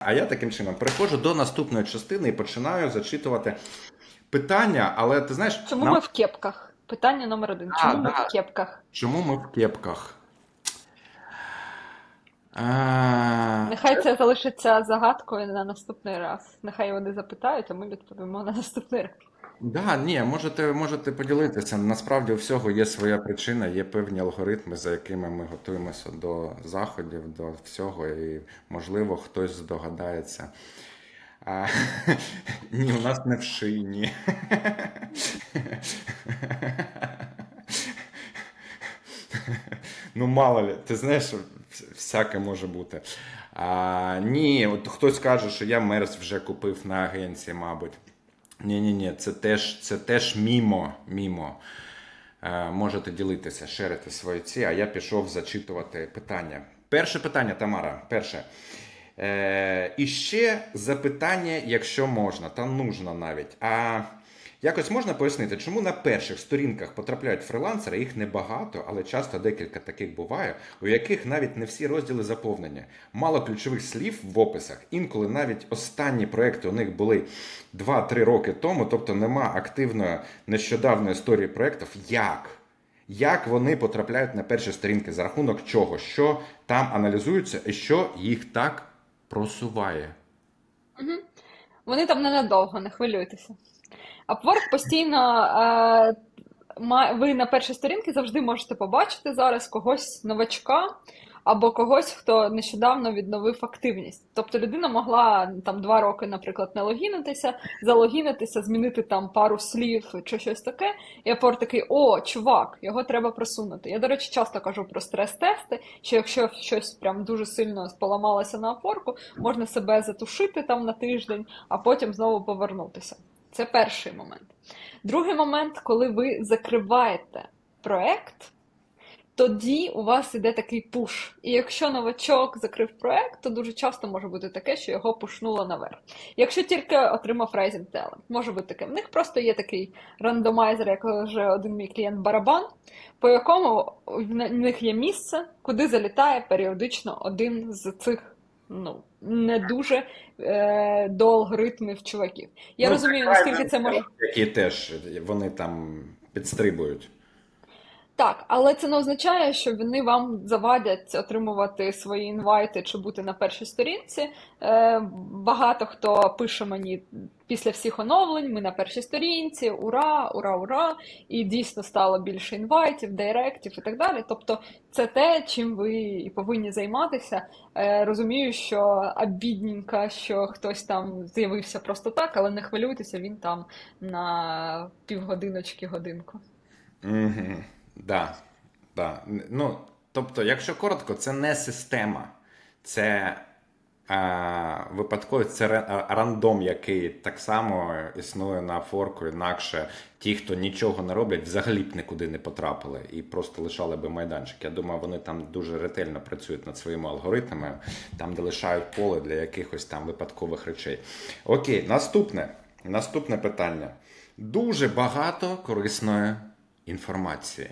А я таким чином переходжу до наступної частини і починаю зачитувати питання, але ти знаєш, Чому нам- ми в кепках? Питання номер один. А, Чому ми да. в кепках? чому ми в кепках? А... Нехай це залишиться загадкою на наступний раз. Нехай вони запитають, а ми відповімо на наступний раз. Да, ні, можете, можете поділитися. Насправді у всього є своя причина, є певні алгоритми, за якими ми готуємося до заходів, до всього, і можливо хтось здогадається. А, ні, у нас не в шині. Ну, мало ли, ти знаєш, всяке може бути. А, ні, от хтось каже, що я мерз вже купив на агенції, мабуть. Ні, ні, ні, це теж, це теж мімо. мімо. Е, можете ділитися, шерити свої ці, а я пішов зачитувати питання. Перше питання, Тамара. Перше. Е, і ще запитання, якщо можна, та нужно навіть. А якось можна пояснити, чому на перших сторінках потрапляють фрилансери, їх небагато, але часто декілька таких буває, у яких навіть не всі розділи заповнені. Мало ключових слів в описах. Інколи навіть останні проекти у них були 2-3 роки тому, тобто нема активної нещодавної історії проєктів. Як? Як вони потрапляють на перші сторінки за рахунок чого? Що там аналізується і що їх так просуває? Вони там ненадовго, не хвилюйтеся. Upwork постійно. Е, ви на першій сторінці завжди можете побачити зараз когось новачка або когось, хто нещодавно відновив активність. Тобто людина могла там два роки, наприклад, не логінитися, залогінитися, змінити там пару слів чи щось таке. І Upwork такий: о, чувак, його треба просунути. Я, до речі, часто кажу про стрес-тести, що якщо щось прям дуже сильно поламалося на Upwork, можна себе затушити там на тиждень, а потім знову повернутися. Це перший момент. Другий момент, коли ви закриваєте проект, тоді у вас іде такий пуш. І якщо новачок закрив проект, то дуже часто може бути таке, що його пушнуло наверх. Якщо тільки отримав Rising Talent, може бути таке. В них просто є такий рандомайзер, як вже один мій клієнт барабан, по якому в них є місце, куди залітає періодично один з цих. Ну, не дуже е, до алгоритмів чуваків. Я Ну, розумію, наскільки це може. Які теж вони там підстрибують. Так, але це не означає, що вони вам завадять отримувати свої інвайти чи бути на першій сторінці. Е, багато хто пише мені після всіх оновлень, ми на першій сторінці, ура, ура, ура! І дійсно стало більше інвайтів, директів і так далі. Тобто це те, чим ви і повинні займатися. Е, розумію, що обідненько, що хтось там з'явився просто так, але не хвилюйтеся, він там на півгодиночки, годинку. Угу. Да, да. Ну, тобто, якщо коротко, це не система, це випадковість, це рандом, який так само існує на форку, інакше ті, хто нічого не роблять, взагалі б нікуди не потрапили і просто лишали би майданчик. Я думаю, вони там дуже ретельно працюють над своїми алгоритмами, там де лишають поле для якихось там випадкових речей. Окей, наступне. Наступне питання. Дуже багато корисної інформації.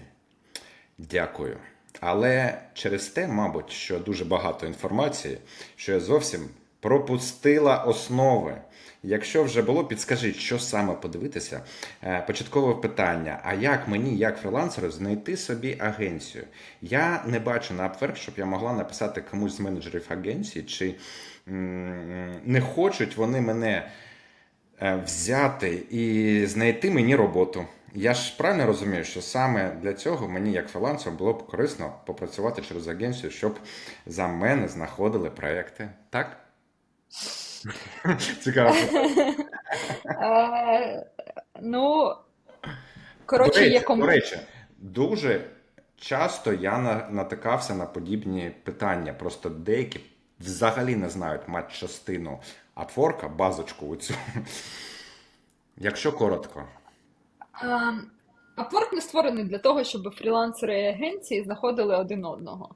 Дякую. Але через те, мабуть, що дуже багато інформації, що я зовсім пропустила основи. Якщо вже було, підскажіть, що саме подивитися. Е, Початкове питання: а як мені, як фрілансеру, знайти собі агенцію? Я не бачу на Upwork, щоб я могла написати комусь з менеджерів агенції, чи не хочуть вони мене е, взяти і знайти мені роботу. Я ж правильно розумію, що саме для цього мені, як фрілансеру, було б корисно попрацювати через агенцію, щоб за мене знаходили проекти. Так? Цікаво. Е, ну, коротше, є до речі, дуже часто я натикався на подібні питання. Просто деякі взагалі не знають матчастину Upwork, базочку оцю. Якщо коротко. Ем, не створений для того, щоб фрілансери і агенції знаходили один одного.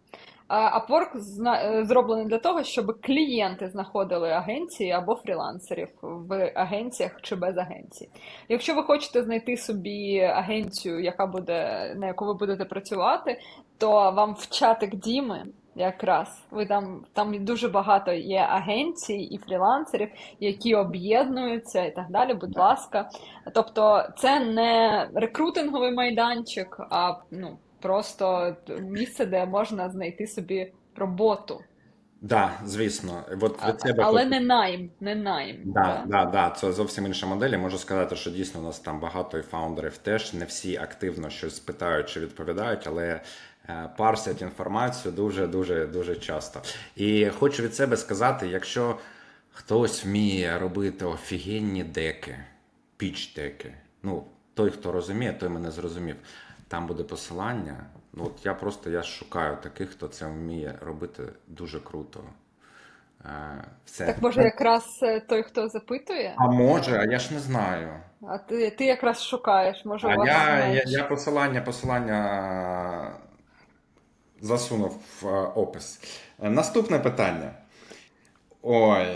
А Upwork зна- е, зроблений для того, щоб клієнти знаходили агенції або фрілансерів в агенціях чи без агенцій. Якщо ви хочете знайти собі агенцію, яка буде, на яку ви будете працювати, то вам в чатик Діми Якраз ви там, там дуже багато є агенцій і фрілансерів, які об'єднуються і так далі. Будь ласка. Тобто, це не рекрутинговий майданчик, а ну просто місце, де можна знайти собі роботу. Да, звісно. От від тебе але не найм, не найм. Да, да, да, це зовсім інша модель. Я можу сказати, що дійсно у нас там багато і фаундерів теж не всі активно щось питають чи відповідають, але парсять інформацію дуже, дуже, часто. І хочу від себе сказати, якщо хтось вміє робити офігенні деки, піч-деки, ну той, хто розуміє, той мене зрозумів. Там буде посилання. Ну, от я просто я шукаю таких, хто це вміє робити дуже круто. Е, Все. Так може якраз е, той, хто запитує, А може, а я ж не знаю. а ти, ти якраз шукаєш, може у вас я, я, я посилання, посилання засунув в е, опис. Е, Наступне питання. Ой.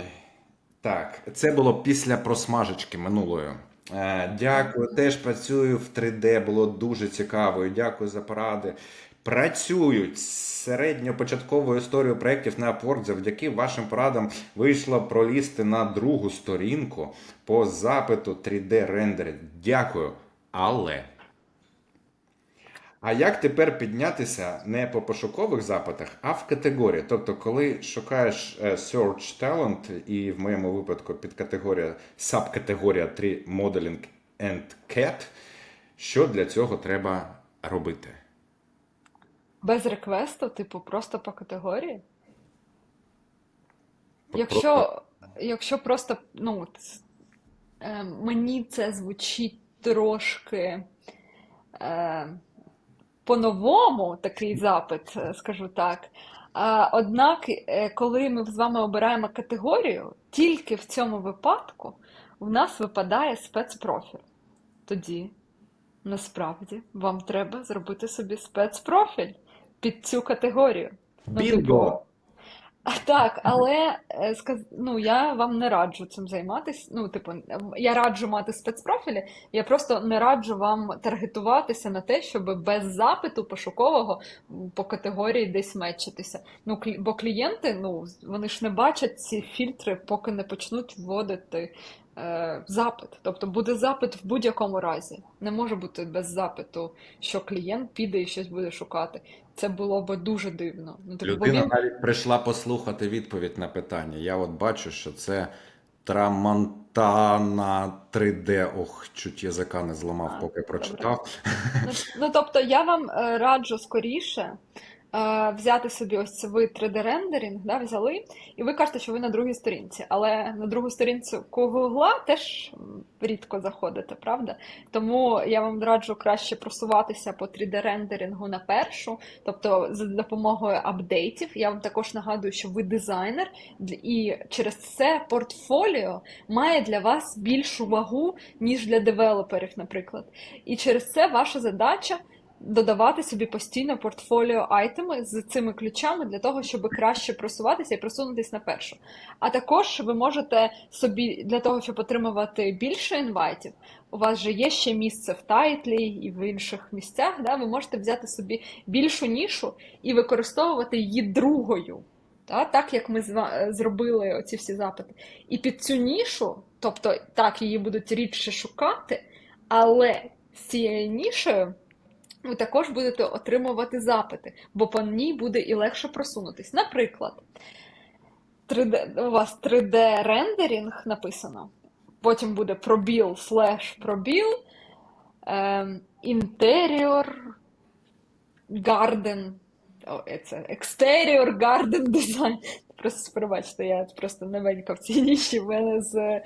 Так, це було після просмажечки минулої. Е, Дякую, теж працюю в 3D, було дуже цікаво. Дякую за поради. Працюють середньопочатковою історією проєктів на Upwork. Завдяки вашим порадам вийшло пролізти на другу сторінку по запиту 3D рендерів. Дякую. Але. А як тепер піднятися не по пошукових запитах, а в категорії? Тобто, коли шукаєш е, Search Talent, і в моєму випадку підкатегорія, сабкатегорія 3 Modeling and CAT, що для цього треба робити? Без реквесту, типу, просто по категорії? Просто- Якщо, якщо просто, ну, е, мені це звучить трошки е, по-новому, такий запит, е, скажу так. Однак, е, коли ми з вами обираємо категорію, тільки в цьому випадку в нас випадає спецпрофіль. Тоді, насправді, вам треба зробити собі спецпрофіль під цю категорію. Ну, типу, Бінго! Так, але е, ну, я вам не раджу цим займатися. Ну, типу, я раджу мати спецпрофілі, я просто не раджу вам таргетуватися на те, щоб без запиту пошукового по категорії десь мечитися. Ну. Бо клієнти, ну, вони ж не бачать ці фільтри, поки не почнуть вводити е, запит. Тобто буде запит в будь-якому разі. Не може бути без запиту, що клієнт піде і щось буде шукати. Це було б дуже дивно. Ну, типу, Людина він навіть прийшла послухати відповідь на питання. Я от бачу, що це Трамонтана 3D. Ох, чуть язика не зламав, А, поки добре. прочитав. Ну, ну, тобто я вам е, раджу скоріше взяти собі ось це ви 3D-рендеринг, да, взяли, і ви кажете, що ви на другій сторінці. Але на другу сторінку Гугла теж рідко заходите, правда? Тому я вам раджу краще просуватися по 3D-рендерингу на першу, тобто за допомогою апдейтів. Я вам також нагадую, що ви дизайнер, і через це портфоліо має для вас більшу вагу, ніж для девелоперів, наприклад. І через це ваша задача додавати собі постійно портфоліо айтеми з цими ключами для того, щоб краще просуватися і просунутися на першу. А також ви можете собі для того, щоб отримувати більше інвайтів, у вас же є ще місце в тайтлі і в інших місцях. Да? Ви можете взяти собі більшу нішу і використовувати її другою. Та, так як ми зробили оці всі запити. І під цю нішу, тобто так, її будуть рідше шукати, але з цією нішею ви також будете отримувати запити, бо по ній буде і легше просунутись. Наприклад, 3D, у вас 3D-рендеринг написано, потім буде пробіл, слеш пробіл, ем, інтеріор, гарден, це екстеріор гарден дизайн. Просто пробачте, я просто новенька в цій ніші, в мене з,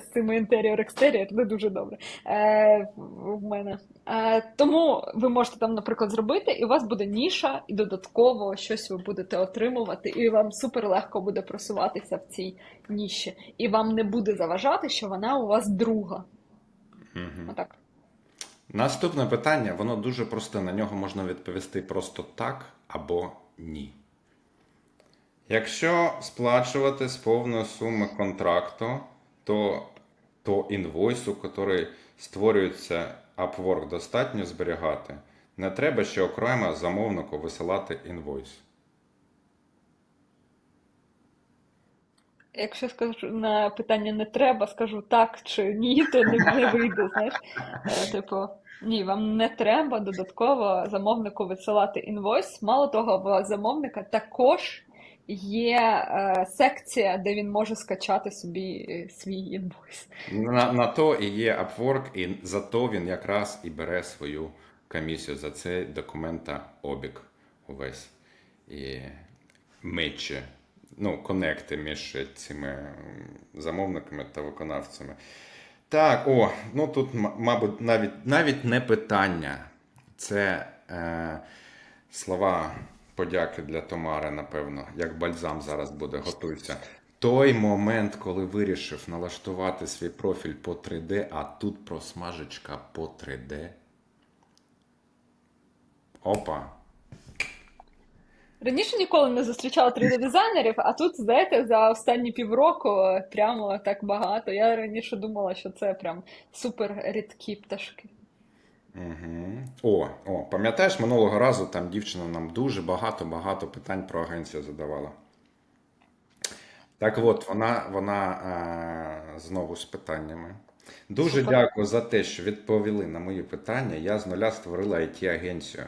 з цими інтеріор екстеріор не дуже добре. Е, в мене. Е, тому ви можете там, наприклад, зробити, і у вас буде ніша, і додатково щось ви будете отримувати, і вам супер легко буде просуватися в цій ніші. І вам не буде заважати, що вона у вас друга. Мгм. Отак. Наступне питання, воно дуже просте. На нього можна відповісти просто так або ні. Якщо сплачувати з повної суми контракту, то то інвойсу, який створюється Upwork, достатньо зберігати. Не треба ще окремо замовнику висилати інвойс. Якщо скажу на питання не треба, скажу так чи ні, то не, не вийде. знаєш. Е, типу, ні, вам не треба додатково замовнику висилати інвойс. Мало того, в замовника також є е, секція, де він може скачати собі е, свій інвойс. На, на то і є Upwork, і за то він якраз і бере свою комісію за цей документообіг увесь. І мечі, ну, конекти між цими замовниками та виконавцями. Так, о, ну тут, мабуть, навіть, навіть не питання. Це е, слова подяки для Томари, напевно, як бальзам зараз буде, готуйся. Той момент, коли вирішив налаштувати свій профіль по 3D, а тут просмажечка по 3D. Опа. Раніше ніколи не зустрічала 3D-дизайнерів, а тут, знаєте, за останні півроку е, прямо так багато. Я раніше думала, що це прям супер рідкі пташки. Угу. О, о, пам'ятаєш, минулого разу там дівчина нам дуже багато-багато питань про агенцію задавала. Так от, вона, вона а, знову з питаннями. Дуже Супер. дякую за те, що відповіли на мої питання. Я з нуля створила IT-агенцію.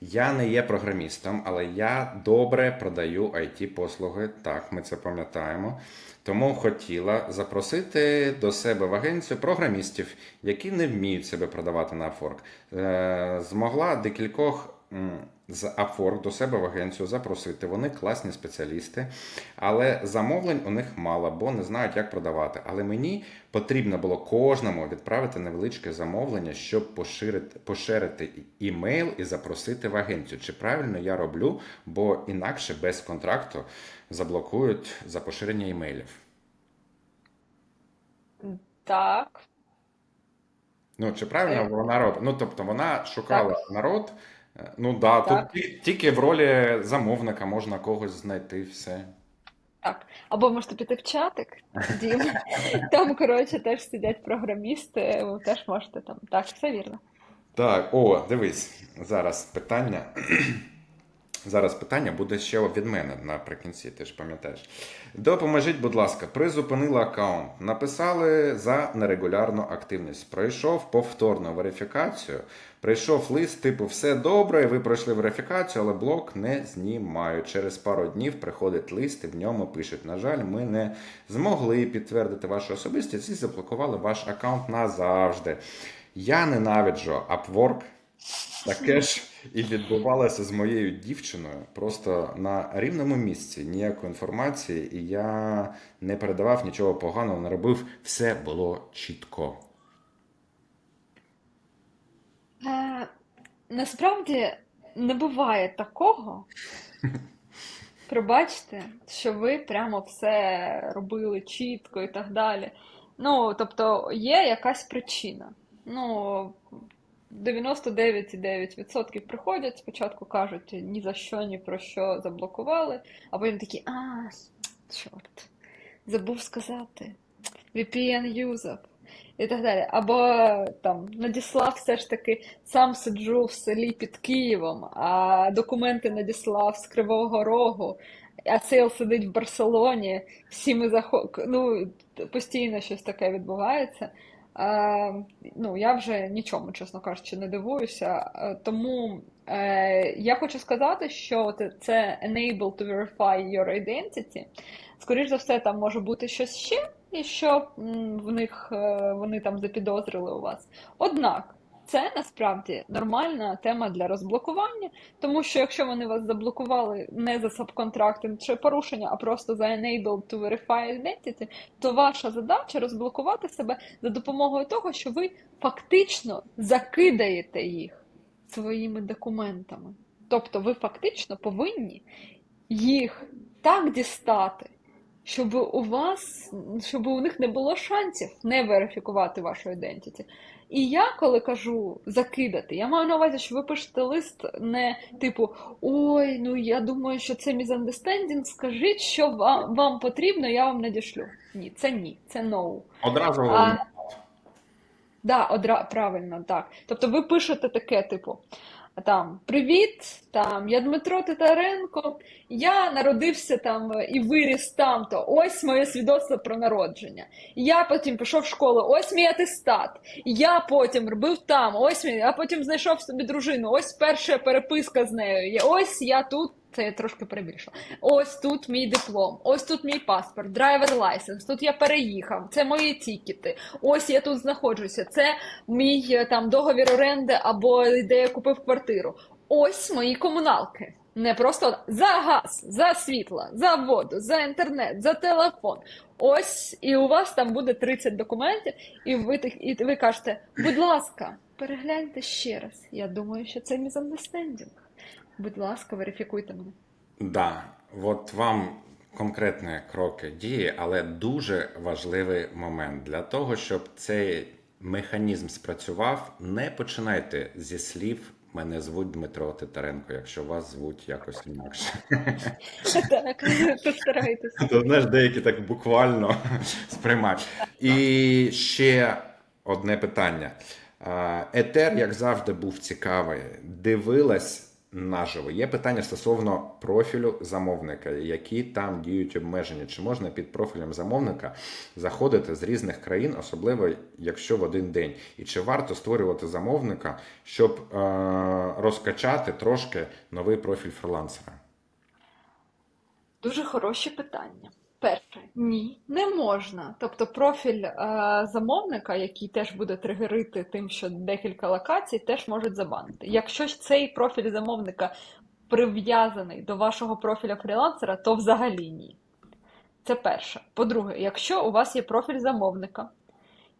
Я не є програмістом, але я добре продаю IT-послуги. Так, ми це пам'ятаємо. Тому хотіла запросити до себе в агенцію програмістів, які не вміють себе продавати на Upwork. Е, Змогла декількох з Upwork до себе в агенцію запросити. Вони класні спеціалісти, але замовлень у них мало, бо не знають, як продавати. Але мені потрібно було кожному відправити невеличке замовлення, щоб поширити, поширити імейл і запросити в агенцію. Чи правильно я роблю, бо інакше без контракту заблокують за поширення імейлів. Так. Ну, чи правильно Е, вона робить? Ну, тобто вона шукала Так. народ. Ну да, Так. тут тільки в ролі замовника можна когось знайти все. Так. Або можете піти в чатик, Дім. Там, коротше, теж сидять програмісти, ви теж можете там. Так, все вірно. Так, о, дивись, зараз питання. Зараз питання буде ще від мене наприкінці, ти ж пам'ятаєш. Допоможіть, будь ласка, призупинила аккаунт. Написали за нерегулярну активність. Пройшов повторну верифікацію. Прийшов лист, типу, все добре, ви пройшли верифікацію, але блок не знімають. Через пару днів приходить лист, і в ньому пишуть: на жаль, ми не змогли підтвердити вашу особистість і заблокували ваш аккаунт назавжди. Я ненавиджу Upwork. Таке ж і відбувалося з моєю дівчиною просто на рівному місці. Ніякої інформації, і я не передавав нічого поганого, не робив. Все було чітко. Е, насправді не буває такого. Пробачте, що ви прямо все робили чітко і так далі. Ну, тобто, є якась причина. Ну, 99,9% приходять, спочатку кажуть ні за що, ні про що заблокували, а потім такі, а, чорт, забув сказати. VPN юзав і так далі. Або там надіслав все ж таки сам сиджу в селі під Києвом, а документи надіслав з Кривого Рогу, а сейл сидить в Барселоні, всі ми захо... ну, постійно щось таке відбувається. А, ну, я вже нічому, чесно кажучи, не дивуюся. Е, Тому е, я хочу сказати, що це enable to verify your identity. Скоріш за все, там може бути щось ще, і що в них е, вони там запідозрили у вас. Однак, це насправді нормальна тема для розблокування, тому що якщо вони вас заблокували не за сабконтрактинг чи порушення, а просто за enable to verify identity, то ваша задача розблокувати себе за допомогою того, що ви фактично закидаєте їх своїми документами. Тобто ви фактично повинні їх так дістати, щоб у вас, щоб у них не було шансів не верифікувати вашу ідентіті. І я, коли кажу закидати, я маю на увазі, що ви пишете лист не типу Ой, ну я думаю, що це misunderstanding, скажіть, що вам, вам потрібно, я вам надішлю. Ні, це ні, це no. Одразу А. Да, одра... правильно, так. Тобто ви пишете таке, типу, там Привіт, там я Дмитро Титаренко, я народився там і виріс там, то ось моє свідоцтво про народження. Я потім пішов в школу, ось мій атестат. Я потім робив там, ось мій, я потім знайшов собі дружину, ось перша переписка з нею. Ось я тут. Це я трошки перебільшила. Ось тут мій диплом, ось тут мій паспорт, драйвер лайсенс, тут я переїхав, це мої тікети, ось я тут знаходжуся, це мій е, там договір оренди або де я купив квартиру. Ось мої комуналки. Не просто за газ, за світло, за воду, за інтернет, за телефон. Ось і у вас там буде 30 документів, і ви так- і ви кажете, будь ласка, перегляньте ще раз. Я думаю, що це мізандестендінг. Будь ласка, верифікуйте мене. Да, от вам конкретні кроки дії, але дуже важливий момент для того, щоб цей механізм спрацював. Не починайте зі слів. Мене звуть Дмитро Титаренко, якщо вас звуть якось інакше. Так, постарайтеся. То знаєш, деякі так буквально сприймають. І ще одне питання. Етер, як завжди, був цікавий. Дивилась наживо. Є питання стосовно профілю замовника, які там діють обмеження. Чи можна під профілем замовника заходити з різних країн, особливо якщо в один день? І чи варто створювати замовника, щоб е, розкачати трошки новий профіль фрилансера? Дуже хороші питання. Перше, ні, не можна. Тобто профіль е, замовника, який теж буде тригерити тим, що декілька локацій, теж можуть забанити. Якщо ж цей профіль замовника прив'язаний до вашого профіля фрілансера, то взагалі ні. Це перше. По-друге, якщо у вас є профіль замовника,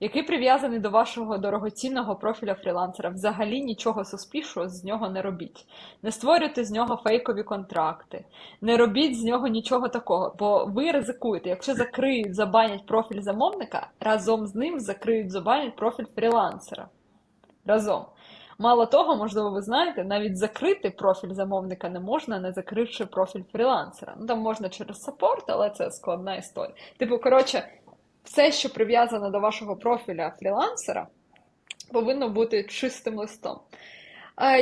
який прив'язаний до вашого дорогоцінного профіля фрілансера, взагалі нічого суспішного з нього не робіть. Не створюйте з нього фейкові контракти, не робіть з нього нічого такого, бо ви ризикуєте. Якщо закриють, забанять профіль замовника, разом з ним закриють, забанять профіль фрілансера. Разом. Мало того, можливо, ви знаєте, навіть закрити профіль замовника не можна, не закривши профіль фрілансера. Ну там можна через саппорт, але це складна історія. Типу, коротше, все, що прив'язано до вашого профіля фрілансера, повинно бути чистим листом.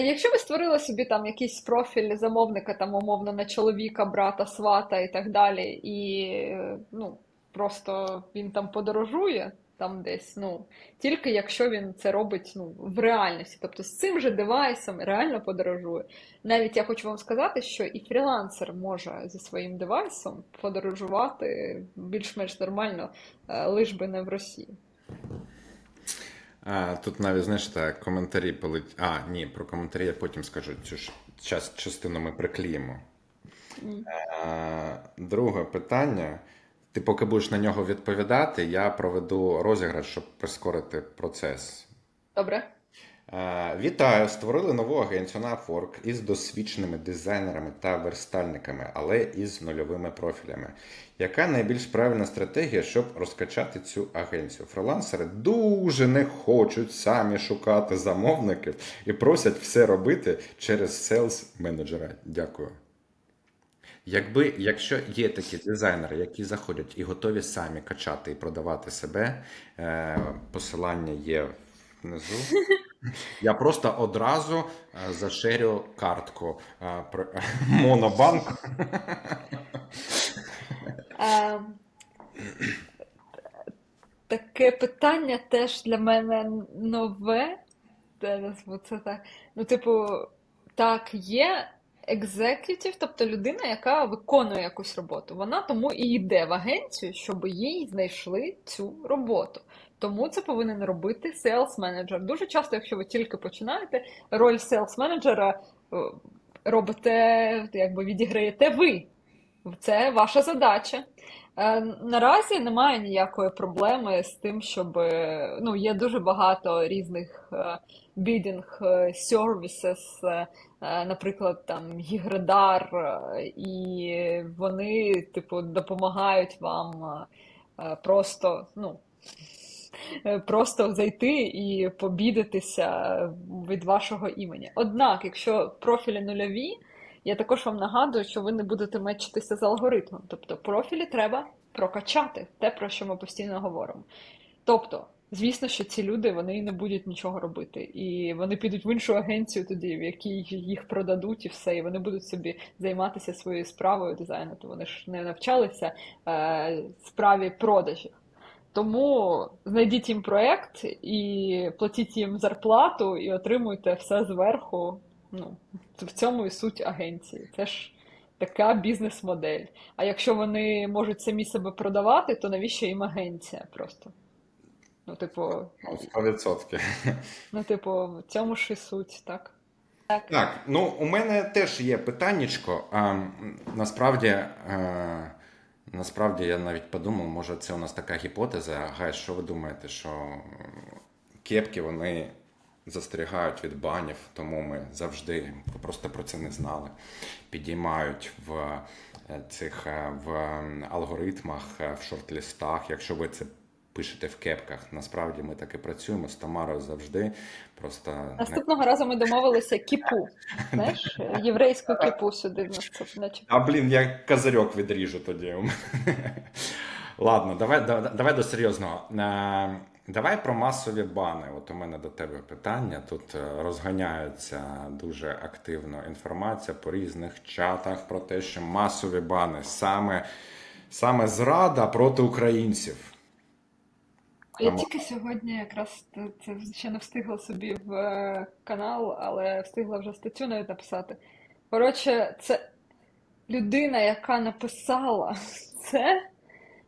Якщо ви створили собі там якийсь профіль замовника, там умовно на чоловіка, брата, свата і так далі, і ну, просто він там подорожує там десь, ну, тільки якщо він це робить ну, в реальності, тобто з цим же девайсом реально подорожує. Навіть я хочу вам сказати, що і фрілансер може зі своїм девайсом подорожувати більш-менш нормально, е, лиш би не в Росії. А, тут навіть, знаєш, так, коментарі полетять. А, ні, про коментарі я потім скажу. Цю ж час, частину ми приклеїмо. А, друге питання. Ти поки будеш на нього відповідати, я проведу розіграш, щоб прискорити процес. Добре? Е, Вітаю! Створили нову агенцію на Upwork із досвідченими дизайнерами та верстальниками, але із нульовими профілями. Яка найбільш правильна стратегія, щоб розкачати цю агенцію? Фрилансери дуже не хочуть самі шукати замовників і просять все робити через селс менеджера. Дякую. Якби, якщо є такі дизайнери, які заходять і готові самі качати і продавати себе, е, посилання є внизу. Я просто одразу е, зашерю картку е, про- Монобанк. Е, Таке питання теж для мене нове. Це так. Ну, типу, так, є екзекютів, тобто людина, яка виконує якусь роботу. Вона тому і йде в агенцію, щоб їй знайшли цю роботу. Тому це повинен робити селс менеджер. Дуже часто, якщо ви тільки починаєте, роль селс менеджера робите, якби відіграєте ви. Це ваша задача. Е, Наразі немає ніякої проблеми з тим, щоб е, ну, є дуже багато різних bidding е, е, наприклад, там Гіградар, і вони, типу, допомагають вам просто, ну, просто зайти і побідитися від вашого імені. Однак, якщо профілі нульові, я також вам нагадую, що ви не будете мечитися з алгоритмом. Тобто профілі треба прокачати, те, про що ми постійно говоримо. Тобто, звісно, що ці люди вони не будуть нічого робити. І вони підуть в іншу агенцію тоді, в якій їх продадуть, і все, і вони будуть собі займатися своєю справою дизайну. То вони ж не навчалися е, справі продажів. Тому знайдіть їм проект і платіть їм зарплату, і отримуйте все зверху. Ну, в цьому і суть агенції. Це ж така бізнес-модель. А якщо вони можуть самі себе продавати, то навіщо їм агенція просто? Ну, типу, Ну, 100%. ну, типу, в цьому ж і суть, так? Так, ну у мене теж є питаннячко. А, насправді, е, насправді я навіть подумав, може це у нас така гіпотеза. Гай, що ви думаєте, що кепки вони застерігають від банів, тому ми завжди просто про це не знали. Підіймають в е, цих е, в алгоритмах, е, в шорт-лістах, якщо ви це. Пишете в кепках. Насправді ми так і працюємо з Тамарою завжди. Просто Наступного разу ми домовилися кіпу. Знаєш, єврейську кіпу сюди це наче. А блін, я козирьок відріжу тоді. Ладно, давай, да- давай до серйозного. Давай про масові бани. От у мене до тебе питання. Тут е, розганяється дуже активно інформація по різних чатах про те, що масові бани саме, саме зрада проти українців. Я Там- тільки сьогодні якраз це- це ще не встигла собі в е, канал, але встигла вже статтю навіть написати. Коротше, це людина, яка написала це,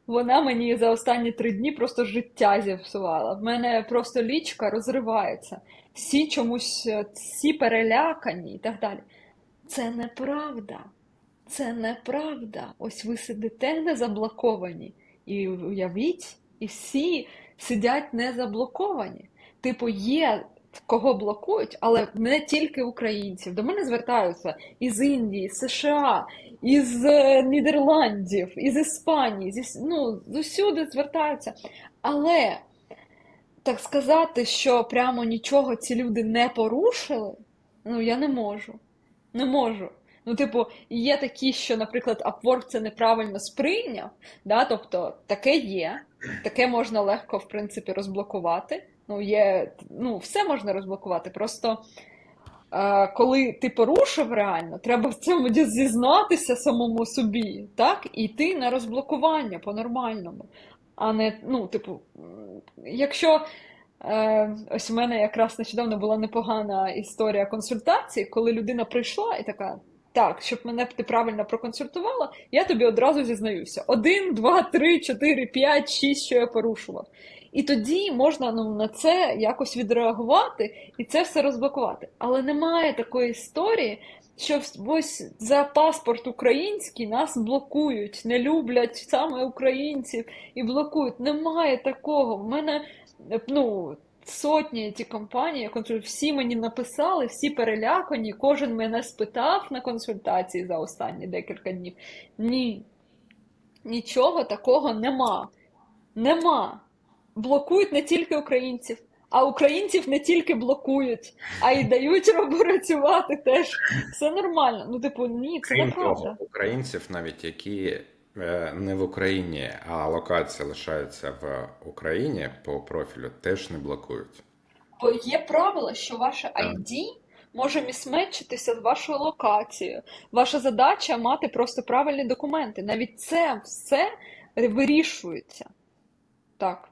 вона мені за останні три дні просто життя зіпсувала. В мене просто лічка розривається. Всі чомусь, е, всі перелякані і так далі. Це неправда. Це неправда. Ось ви сидите не заблоковані. І уявіть, і всі сидять не заблоковані. Типу, є кого блокують, але не тільки українців. До мене звертаються із Індії, США, із е, Нідерландів, із Іспанії, зі, ну, зусюди звертаються. Але так сказати, що прямо нічого ці люди не порушили, ну я не можу. Не можу. Ну, типу, є такі, що, наприклад, Upwork це неправильно сприйняв, да? тобто таке є, таке можна легко, в принципі, розблокувати. Ну, є, ну, все можна розблокувати. Просто коли ти порушив реально, треба в цьому зізнатися самому собі, так? І йти на розблокування по-нормальному. А не, ну, типу, якщо. Е, ось у мене якраз нещодавно була непогана історія консультації, коли людина прийшла і така: так, щоб мене ти правильно проконсультувала, я тобі одразу зізнаюся: один, два, три, чотири, п'ять, шість, що я порушував. І тоді можна ну, на це якось відреагувати і це все розблокувати. Але немає такої історії, що ось за паспорт український нас блокують, не люблять саме українців і блокують. Немає такого. В мене ну, сотні ці компанії, консуль- всі мені написали, всі перелякані, кожен мене спитав на консультації за останні декілька днів. Ні, нічого такого нема. Нема. Блокують не тільки українців, а українців не тільки блокують, а й дають працювати теж. Все нормально. Ну, типу, ні, це Крім неправда. того, українців, навіть які е, не в Україні, а локація лишається в Україні по профілю, теж не блокують. Бо є правило, що ваше ID може місмечитися з вашою локацією. Ваша задача мати просто правильні документи. Навіть це все вирішується. Так.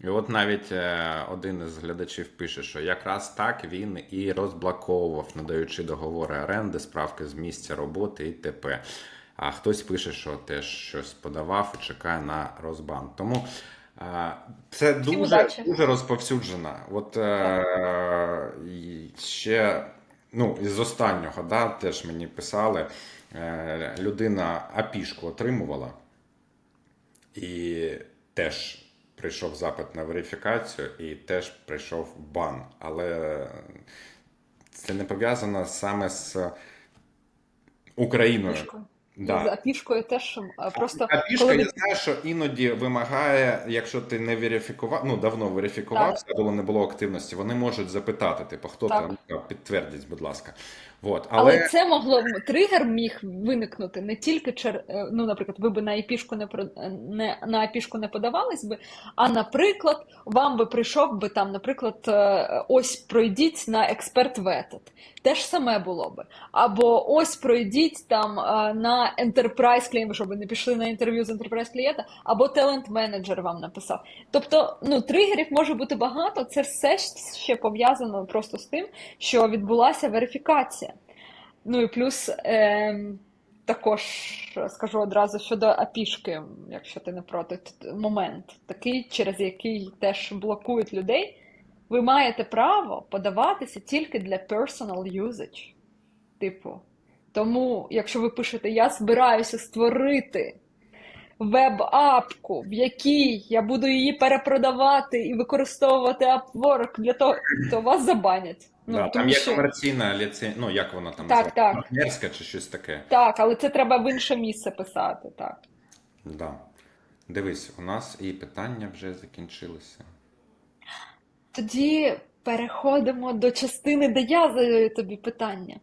І от навіть е, один із глядачів пише, що якраз так він і розблоковував, надаючи договори оренди, справки з місця роботи і т.п. А хтось пише, що теж щось подавав і чекає на розбан. Тому е, це дуже, дуже розповсюджено. От е, ще ну, із останнього, да, теж мені писали, е, людина апішку отримувала. І теж прийшов запит на верифікацію, і теж прийшов бан. Але це не пов'язано саме з Україною. Мішкою. Да. з апішкою теж е, просто А пішка, коли я знаю, що іноді вимагає, якщо ти не верифікував, ну давно верифікувався, або не було активності, вони можуть запитати, типу, хто Так. там ну, підтвердіть, будь ласка. Вот. Але, Але, це могло тригер міг виникнути не тільки чер... е, ну, наприклад, ви би на епішку не про не на епішку не подавались би, а наприклад, вам би прийшов би там, наприклад, е, ось пройдіть на експерт ветед. Те ж саме було би. Або ось пройдіть там е, на enterprise клієнт, щоб ви не пішли на інтерв'ю з enterprise клієнта, або талент менеджер вам написав. Тобто, ну тригерів може бути багато. Це все ще пов'язано просто з тим, що відбулася верифікація. Ну і плюс е, також скажу одразу щодо апішки, якщо ти не проти, момент такий, через який теж блокують людей. Ви маєте право подаватися тільки для personal usage. Типу, тому, якщо ви пишете, я збираюся створити веб-апку, в якій я буду її перепродавати і використовувати Upwork для того, то вас забанять. Ну, да, там є що- комерційна ліцензія, ну як вона там Так, так. партнерська чи щось таке. Так, але це треба в інше місце писати, так. Да. Дивись, у нас і питання вже закінчилися. Тоді переходимо до частини, де я задаю тобі питання.